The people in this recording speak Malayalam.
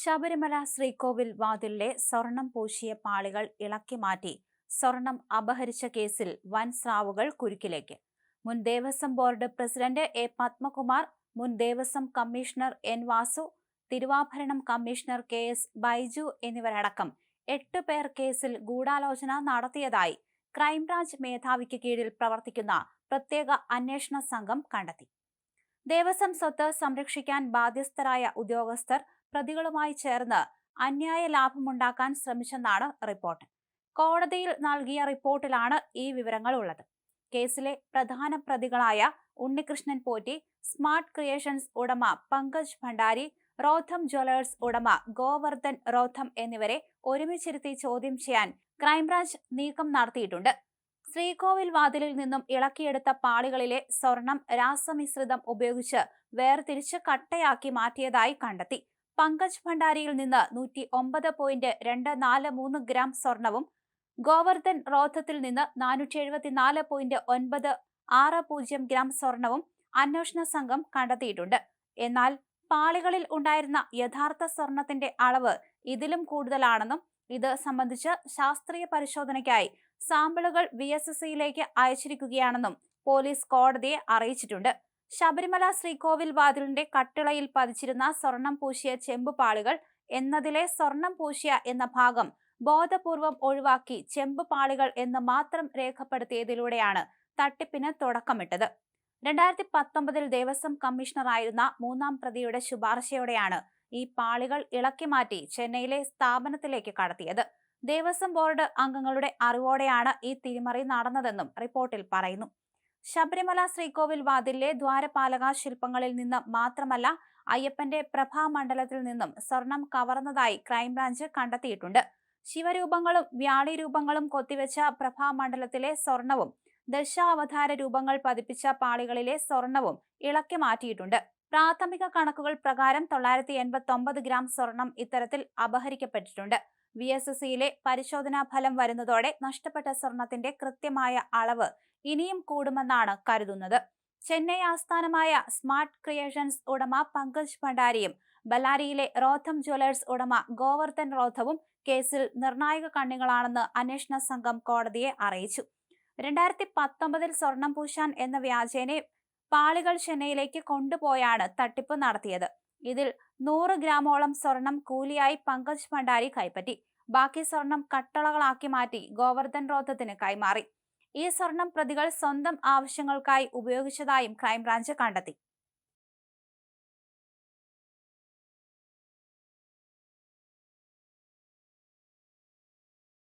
ശബരിമല ശ്രീകോവിൽ വാതിലിലെ സ്വർണം പൂശിയ പാളികൾ ഇളക്കി മാറ്റി സ്വർണം അപഹരിച്ച കേസിൽ വൻ സ്രാവുകൾ കുരുക്കിലേക്ക്. മുൻ Devaswom board president A Padmakumar മുൻ ദേവസ്വം കമ്മീഷണർ എൻ വാസു തിരുവാഭരണം കമ്മീഷണർ കെ എസ് ബൈജു എന്നിവരടക്കം എട്ട് പേർ കേസിൽ ഗൂഢാലോചന നടത്തിയതായി ക്രൈംബ്രാഞ്ച് മേധാവിക്ക് കീഴിൽ പ്രവർത്തിക്കുന്ന പ്രത്യേക അന്വേഷണ സംഘം കണ്ടെത്തി. ദേവസ്വം സ്വത്ത് സംരക്ഷിക്കാൻ ബാധ്യസ്ഥരായ ഉദ്യോഗസ്ഥർ പ്രതികളുമായി ചേർന്ന് അന്യായ ലാഭമുണ്ടാക്കാൻ ശ്രമിച്ചെന്നാണ് റിപ്പോർട്ട്. കോടതിയിൽ നൽകിയ റിപ്പോർട്ടിലാണ് ഈ വിവരങ്ങൾ ഉള്ളത് കേസിലെ പ്രധാന പ്രതികളായ ഉണ്ണികൃഷ്ണൻ പോറ്റി സ്മാർട്ട് ക്രിയേഷൻസ് ഉടമ പങ്കജ് ഭണ്ഡാരി റോഥം ജ്വല്ലേഴ്സ് ഉടമ ഗോവർദ്ധൻ റോഥം എന്നിവരെ ഒരുമിച്ചിരുത്തി ചോദ്യം ചെയ്യാൻ ക്രൈംബ്രാഞ്ച് നീക്കം നടത്തിയിട്ടുണ്ട്. ശ്രീകോവിൽ വാതിലിൽ നിന്നും ഇളക്കിയെടുത്ത പാളികളിലെ സ്വർണം രാസമിശ്രിതം ഉപയോഗിച്ച് വേർതിരിച്ച് കട്ടയാക്കി മാറ്റിയതായി കണ്ടെത്തി. പങ്കജ് ഭണ്ഡാരിയിൽ നിന്ന് നൂറ്റി ഒമ്പത് പോയിന്റ് രണ്ട് നാല് മൂന്ന് ഗ്രാം സ്വർണവും ഗോവർദ്ധൻ റോധത്തിൽ നിന്ന് നാനൂറ്റി എഴുപത്തിനാല് പോയിന്റ് ഒൻപത് ആറ് പൂജ്യം ഗ്രാം സ്വർണവും അന്വേഷണ സംഘം കണ്ടെത്തിയിട്ടുണ്ട്. എന്നാൽ പാളികളിൽ ഉണ്ടായിരുന്ന യഥാർത്ഥ സ്വർണത്തിന്റെ അളവ് ഇതിലും കൂടുതലാണെന്നും ഇത് സംബന്ധിച്ച് ശാസ്ത്രീയ പരിശോധനയ്ക്കായി സാമ്പിളുകൾ വി എസ് എസ് സിയിലേക്ക് അയച്ചിരിക്കുകയാണെന്നും പോലീസ് കോടതിയെ അറിയിച്ചിട്ടുണ്ട്. ശബരിമല ശ്രീകോവിൽ വാതിലിന്റെ കട്ടിളയിൽ പതിച്ചിരുന്ന സ്വർണം പൂശിയ ചെമ്പുപാളികൾ എന്നതിലെ സ്വർണം പൂശിയ എന്ന ഭാഗം ബോധപൂർവം ഒഴിവാക്കി ചെമ്പ് പാളികൾ എന്ന് മാത്രം രേഖപ്പെടുത്തിയതിലൂടെയാണ് തട്ടിപ്പിന് തുടക്കമിട്ടത്. രണ്ടായിരത്തി പത്തൊമ്പതിൽ ദേവസ്വം കമ്മീഷണറായിരുന്ന മൂന്നാം പ്രതിയുടെ ശുപാർശയോടെയാണ് ഈ പാളികൾ ഇളക്കി മാറ്റി ചെന്നൈയിലെ സ്ഥാപനത്തിലേക്ക് കടത്തിയത്. ദേവസ്വം ബോർഡ് അംഗങ്ങളുടെ അറിവോടെയാണ് ഈ തിരിമറി നടന്നതെന്നും റിപ്പോർട്ടിൽ പറയുന്നു. ശബരിമല ശ്രീകോവിൽ വാതിലിലെ ദ്വാരപാലക ശില്പങ്ങളിൽ നിന്ന് മാത്രമല്ല അയ്യപ്പന്റെ പ്രഭാമണ്ഡലത്തിൽ നിന്നും സ്വർണം കവർന്നതായി ക്രൈംബ്രാഞ്ച് കണ്ടെത്തിയിട്ടുണ്ട്. ശിവരൂപങ്ങളും വ്യാളി രൂപങ്ങളും കൊത്തിവെച്ച പ്രഭാമണ്ഡലത്തിലെ സ്വർണവും ദശാവതാര രൂപങ്ങൾ പതിപ്പിച്ച പാളികളിലെ സ്വർണവും ഇളക്കി മാറ്റിയിട്ടുണ്ട്. പ്രാഥമിക കണക്കുകൾ പ്രകാരം തൊള്ളായിരത്തി എൺപത്തി ഒമ്പത് ഗ്രാം സ്വർണം ഇത്തരത്തിൽ അപഹരിക്കപ്പെട്ടിട്ടുണ്ട്. വി എസ് എസ് സിയിലെ പരിശോധനാ ഫലം വരുന്നതോടെ നഷ്ടപ്പെട്ട സ്വർണത്തിന്റെ കൃത്യമായ അളവ് ഇനിയും കൂടുമെന്നാണ് കരുതുന്നത്. ചെന്നൈ ആസ്ഥാനമായ സ്മാർട്ട് ക്രിയേഷൻസ് ഉടമ പങ്കജ് ഭണ്ഡാരിയും ബല്ലാരിയിലെ റോഥം ജ്വല്ലേഴ്സ് ഉടമ ഗോവർദ്ധൻ റോഥവും കേസിൽ നിർണായക കണ്ണികളാണെന്ന് അന്വേഷണ സംഘം കോടതിയെ അറിയിച്ചു. രണ്ടായിരത്തി പത്തൊമ്പതിൽ സ്വർണം പൂശാൻ എന്ന വ്യാജേനെ പാളികൾ ചെന്നൈയിലേക്ക് കൊണ്ടുപോയാണ് തട്ടിപ്പ് നടത്തിയത്. ഇതിൽ നൂറ് ഗ്രാമോളം സ്വർണം കൂലിയായി പങ്കജ് ഭണ്ഡാരി കൈപ്പറ്റി. ബാക്കി സ്വർണം കട്ടളകളാക്കി മാറ്റി ഗോവർദ്ധൻ റോത്തത്തിന് കൈമാറി. ഈ സ്വർണം പ്രതികൾ സ്വന്തം ആവശ്യങ്ങൾക്കായി ഉപയോഗിച്ചതായും ക്രൈംബ്രാഞ്ച് കണ്ടെത്തി.